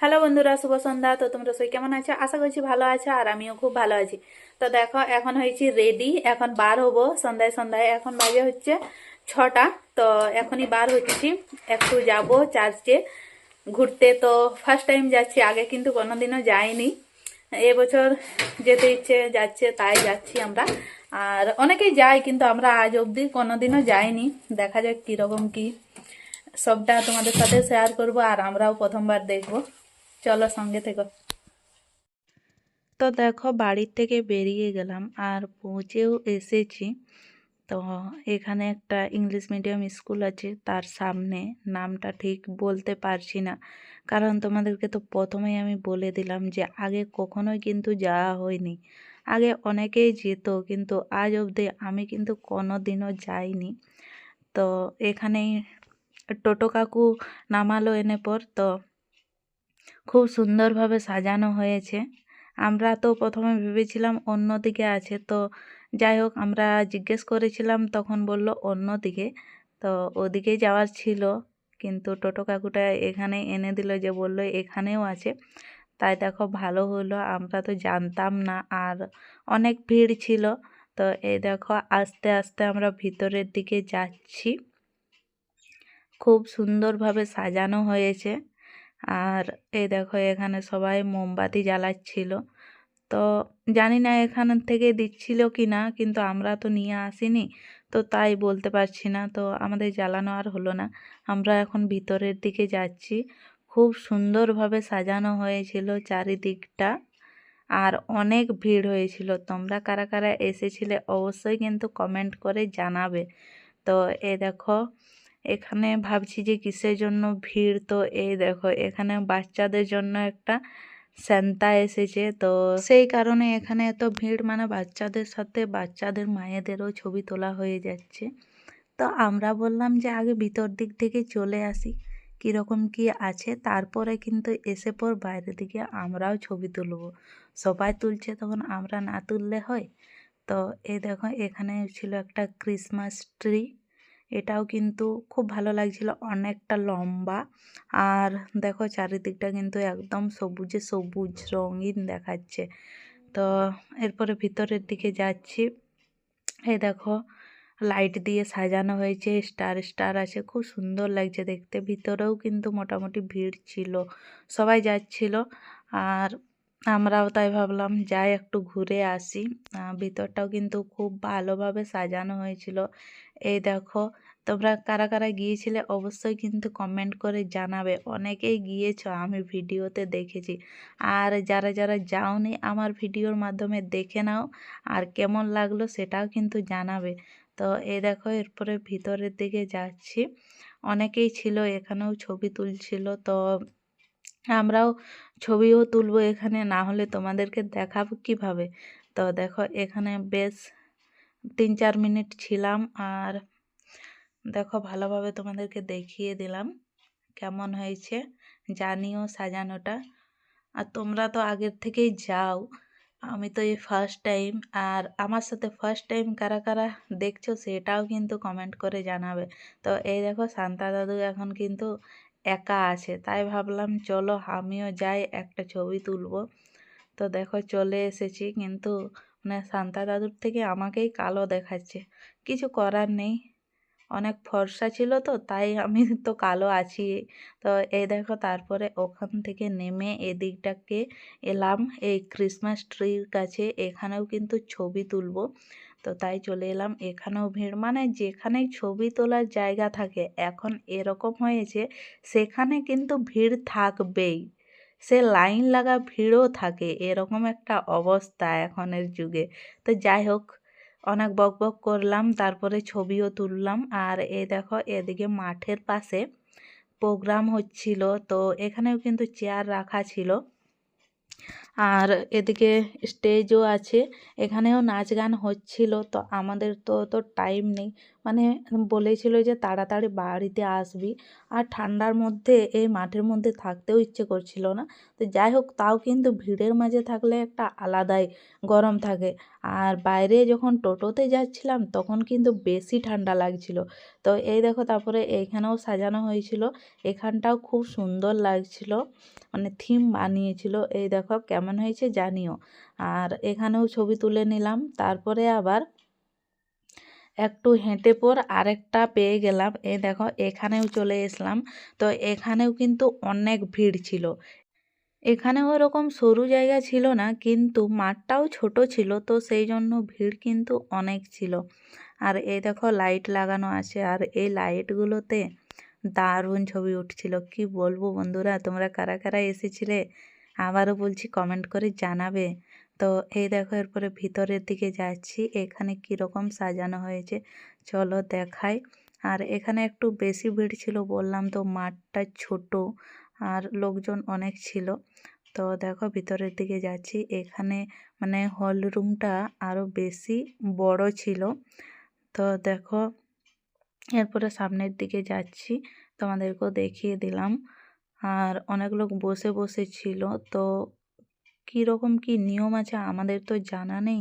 Hello বন্ধুরা, শুভ সন্ধ্যা। তো তোমরা সবাই কেমন আছো? আশা করছি ভালো আছো আর আমিও খুব ভালো আছি। তো দেখো, এখন হয়েছি রেডি এখন বার হব সন্ধ্যায় সন্ধ্যায়। এখন বাজে হচ্ছে ছটা। তো এখনই বার হচ্ছি, একটু যাব চার্চে ঘুরতে। তো ফার্স্ট টাইম যাচ্ছি, আগে কিন্তু কোনোদিনও যাইনি। এবছর যেতে ইচ্ছে যাচ্ছে, তাই যাচ্ছি আমরা। আর অনেকেই যায়, কিন্তু আমরা আজ অবধি কোনোদিনও যাইনি। দেখা যাক কীরকম কি। সবটা তোমাদের সাথে শেয়ার করব আর আমরাও প্রথমবার দেখব। চলো সঙ্গে থেকো। তো দেখো বাড়ির থেকে বেরিয়ে গেলাম আর পৌঁছেও এসেছি। তো এখানে একটা ইংলিশ মিডিয়াম স্কুল আছে, তার সামনে নামটা ঠিক বলতে পারছি না। কারণ তোমাদেরকে তো প্রথমেই আমি বলে দিলাম যে আগে কখনোই কিন্তু যাওয়া হয়নি। আগে অনেকেই যেত, কিন্তু আজ অবধি আমি কিন্তু কোনো দিনও যাইনি। তো এখানেই টোটো কাকু নামালো এনে পর, তো খুব সুন্দরভাবে সাজানো হয়েছে। আমরা তো প্রথমে ভেবেছিলাম অন্য দিকে আছে, তো যাই হোক আমরা জিজ্ঞেস করেছিলাম, তখন বলল অন্য দিকে তো ওদিকে যাওয়ার ছিল, কিন্তু টোটো কাকুটা এখানে এনে দিল যে বলল এখানেও আছে। তাই দেখো ভালো হলো, আমরা তো জানতাম না, আর অনেক ভিড় ছিল। তো এই দেখো আস্তে আস্তে আমরা ভিতরের দিকে যাচ্ছি। খুব সুন্দরভাবে সাজানো হয়েছে। আর এই দেখো এখানে সবাই মোমবাতি জ্বালাচ্ছিল। তো জানি না এখান থেকে দিচ্ছিল কি না কিন্তু আমরা তো নিয়ে আসিনি, তো তাই বলতে পারছি না। তো আমাদের জ্বালানো আর হলো না। আমরা এখন ভিতরের দিকে যাচ্ছি। খুব সুন্দরভাবে সাজানো হয়েছিল চারিদিকটা আর অনেক ভিড় হয়েছিল। তোমরা কারা কারা এসেছিলে অবশ্যই কিন্তু কমেন্ট করে জানাবে। তো এ দেখো এখানে ভাবছি যে কিসের জন্য ভিড়? তো এই দেখো, এখানে বাচ্চাদের জন্য একটা স্যান্তা এসেছে। তো সেই কারণে এখানে এত ভিড় মানে বাচ্চাদের সাথে বাচ্চাদের, মায়েদেরও ছবি তোলা হয়ে যাচ্ছে। তো আমরা বললাম যে আগে ভিতর দিক থেকে চলে আসি, কীরকম কি আছে? তারপরে কিন্তু এসে পর বাইরের দিকে আমরাও ছবি তুলব। সবাই তুলছে, তখন আমরা না তুললে হয়? তো এই দেখো, এখানে ছিল একটা ক্রিসমাস ট্রি এটাও কিন্তু খুব ভালো লাগছিল অনেকটা লম্বা। আর দেখো চারিদিকটা কিন্তু একদম সবুজে সবুজ রঙিন দেখাচ্ছে। তো এরপরে ভিতরের দিকে যাচ্ছি। এই দেখো, লাইট দিয়ে সাজানো হয়েছে, স্টার স্টার আছে, খুব সুন্দর লাগছে দেখতে। ভিতরেও কিন্তু মোটামুটি ভিড় ছিল, সবাই যাচ্ছিল। আর আমরাও তাই ভাবলাম, যাই একটু ঘুরে আসি। ভিতরটাও কিন্তু খুব ভালোভাবে সাজানো হয়েছিল। এই দেখো, তোমরা কারা কারা গিয়েছিলে অবশ্যই কিন্তু কমেন্ট করে জানাবে। অনেকেই গিয়েছো, আমি ভিডিওতে দেখেছি। আর যারা যারা যাওনি আমার ভিডিওর মাধ্যমে দেখে নাও, আর কেমন লাগল সেটাও কিন্তু জানাবে। তো এই দেখো, এরপরে ভিতরের দিকে যাচ্ছি। অনেকেই ছিল, এখানেও ছবি তুলছিল। তো আমরাও ছবিও তুলবো এখানে, না হলে তোমাদেরকে দেখাবো কীভাবে? তো দেখো, এখানে বেশ তিন চার মিনিট ছিলাম আর দেখো ভালোভাবে তোমাদেরকে দেখিয়ে দিলাম কেমন হয়েছে, জানিও সাজানোটা। আর তোমরা তো আগের থেকেই যাও, আমি তো এই ফার্স্ট টাইম আর আমার সাথে ফার্স্ট টাইম কারা কারা দেখছ সেটাও কিন্তু কমেন্ট করে জানাবে। তো এই দেখো শান্তা দাদু এখন কিন্তু একা আছে, তাই ভাবলাম চলো আমিও যাই একটা ছবি তুলবো। তো দেখো চলে এসেছি কিন্তু মানে শান্তা দাদুর থেকে আমাকেই কালো দেখাচ্ছে। কিছু করার নেই। অনেক ফর্সা ছিল তো, তাই আমি তো কালো আছি। তো এই দেখো, তারপরে ওখান থেকে নেমে এদিকটাকে এলাম। এই ক্রিসমাস ট্রির কাছে এখানেও কিন্তু ছবি তুলব। তো তাই চলে এলাম এখানেও ভিড়। মানে যেখানেই ছবি তোলার জায়গা থাকে, এখন এরকম হয়েছে, সেখানে কিন্তু ভিড় থাকবেই। সে লাইন লাগা ভিড়ও থাকে, এরকম একটা অবস্থা এখনের যুগে। তো যাই হোক, অনেক বক বক করলাম, তারপরে ছবিও তুললাম। আর এ দেখো, এদিকে মাঠের পাশে প্রোগ্রাম হচ্ছিল, তো এখানেও কিন্তু চেয়ার রাখা ছিল। আর এদিকে স্টেজও আছে, এখানেও নাচ গান হচ্ছিল, তো আমাদের তো তো টাইম নেই। মানে বলেছিল যে তাড়াতাড়ি বাড়িতে আসবি, আর ঠান্ডার মধ্যে, এই মাঠের মধ্যে থাকতেও ইচ্ছে করছিল না। তো যাই হোক, তাও কিন্তু ভিড়ের মাঝে থাকলে একটা আলাদাই গরম থাকে। আর বাইরে যখন টোটোতে যাচ্ছিলাম, তখন কিন্তু বেশি ঠান্ডা লাগছিল। তো এই দেখো, তারপরে এইখানেও সাজানো হয়েছিল। এখানটাও খুব সুন্দর লাগছিল। মানে থিম বানিয়েছিল। এই দেখো কেমন হয়েছে জানিও। আর এখানেও ছবি তুলে নিলাম। তারপরে আবার একটু হেঁটে পর আরেকটা পেয়ে গেলাম। এ দেখো, এখানেও চলে এসলাম। তো এখানেও কিন্তু অনেক ভিড় ছিল। এখানে ওরকম সরু জায়গা ছিল না, কিন্তু মাঠটাও ছোট ছিল, তো সেই জন্য ভিড় কিন্তু অনেক ছিল। আর এই দেখো, লাইট লাগানো আছে। আর এই লাইটগুলোতে দারুণ ছবি উঠছিল। কি বলব বন্ধুরা, তোমরা কারা কারা এসেছিলে? আবারও বলছি কমেন্ট করে জানাবে। তো এই দেখো, এরপরে ভিতরের দিকে যাচ্ছি। এখানে কীরকম সাজানো হয়েছে, চলো দেখাই। আর এখানে একটু বেশি ভিড় ছিল, বললাম তো মাঠটা ছোট, আর লোকজন অনেক ছিল। তো দেখো, ভিতরের দিকে যাচ্ছি। এখানে মানে হল রুমটা আরও বেশি বড় ছিল। তো দেখো, এরপরে সামনের দিকে যাচ্ছি। তোমাদেরকেও দেখিয়ে দিলাম। আর অনেক লোক বসে বসে ছিল। তো কীরকম কী নিয়ম আছে আমাদের তো জানা নেই।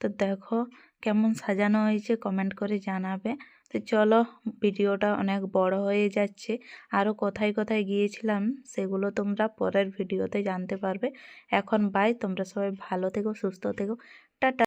তো দেখো কেমন সাজানো হয়েছে কমেন্ট করে জানাবে। তো চলো ভিডিওটা অনেক বড় হয়ে যাচ্ছে। আরও কোথায় কোথায় গিয়েছিলাম সেগুলো তোমরা পরের ভিডিওতে জানতে পারবে। এখন বাই তোমরা সবাই ভালো থেকো, সুস্থ থেকো। টাটা।